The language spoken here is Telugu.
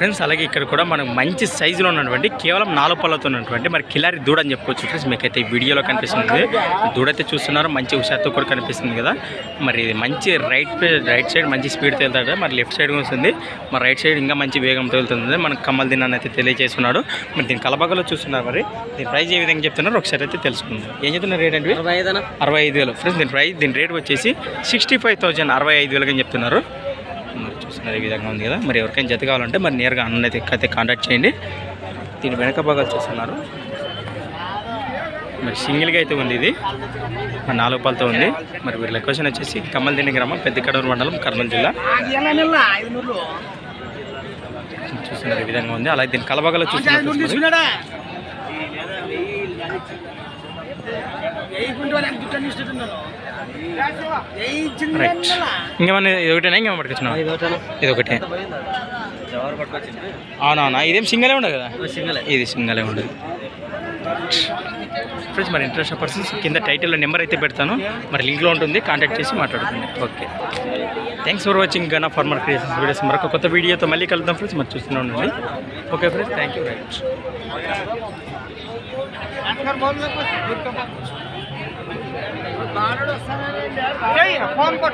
ఫ్రెండ్స్ అలాగే ఇక్కడ కూడా మనకు మంచి సైజులో ఉన్నటువంటి కేవలం నాలుగు పళ్ళతో ఉన్నటువంటి మరి కిలారి దూడ అని చెప్పుకోవచ్చు ఫ్రెండ్స్ మీకైతే ఈ వీడియోలో కనిపిస్తుంది. దూడ అయితే చూస్తున్నారు మంచి హుషారుతో కూడా కనిపిస్తుంది కదా. మరి ఇది మంచి రైట్ రైట్ సైడ్ మంచి స్పీడ్తో వెళ్తాడు. మరి లెఫ్ట్ సైడ్ కూడా వస్తుంది. మరి రైట్ సైడ్ ఇంకా మంచి వేగంతో వెళ్తుంది. మనకు కమ్మల్ దినాన్ని అయితే తెలియజేస్తున్నాడు. మరి దీని కలబగలో చూస్తున్నారు మరి. దీని ప్రైస్ ఏ విధంగా చెప్తున్నారు ఒకసారి అయితే తెలుసుకుందాం. ఏం చెప్తున్నారు రేట్ అంటే అరవై ఐదు వేలు. ఫ్రెండ్స్ దీని ప్రైస్ దీని రేట్ వచ్చేసి సిక్స్టీ ఫైవ్ థౌజండ్ అరవై ఐదు అని చెప్తున్నారు. చూస్తున్నారు ఈ విధంగా ఉంది కదా. మరి ఎవరికైనా జత కావాలంటే మరి నేరుగా అన్న అయితే కాంటాక్ట్ చేయండి. దీని వెనక భాగాలు చూస్తున్నారు మరి సింగిల్గా అయితే ఉంది ఇది. మరి నాలుగు పాలతో ఉంది. మరి వీరి లొకేషన్ వచ్చేసి కమ్మలదిండి గ్రామం పెద్దకడూరు మండలం కర్నూలు జిల్లా. చూస్తున్నారు ఈ విధంగా ఉంది. అలాగే దీని కలబగలో చూస్తున్నారు. ఇంకేమన్నా ఇది ఒకటేనా ఇంకేమో పట్టుకొచ్చినా ఇది ఒకటే అవునవునా ఇదేం సింగలే ఉండదు? కదా సింగలే. ఇది సింగలే ఉండదు. ఫ్రెండ్స్ మరి ఇంట్రెస్ట్ పర్సన్స్ కింద టైటిల్లో నెంబర్ అయితే పెడతాను. మరి లింక్లో ఉంటుంది కాంటాక్ట్ చేసి మాట్లాడుతుంది okay. Thanks for watching Gana farmer creations videos మరొక కొత్త వీడియోతో మళ్ళీ కలుద్దాం ఫ్రెండ్స్. మరి చూస్తూనే ఉండండి. Okay friends. Thank you right phone কর।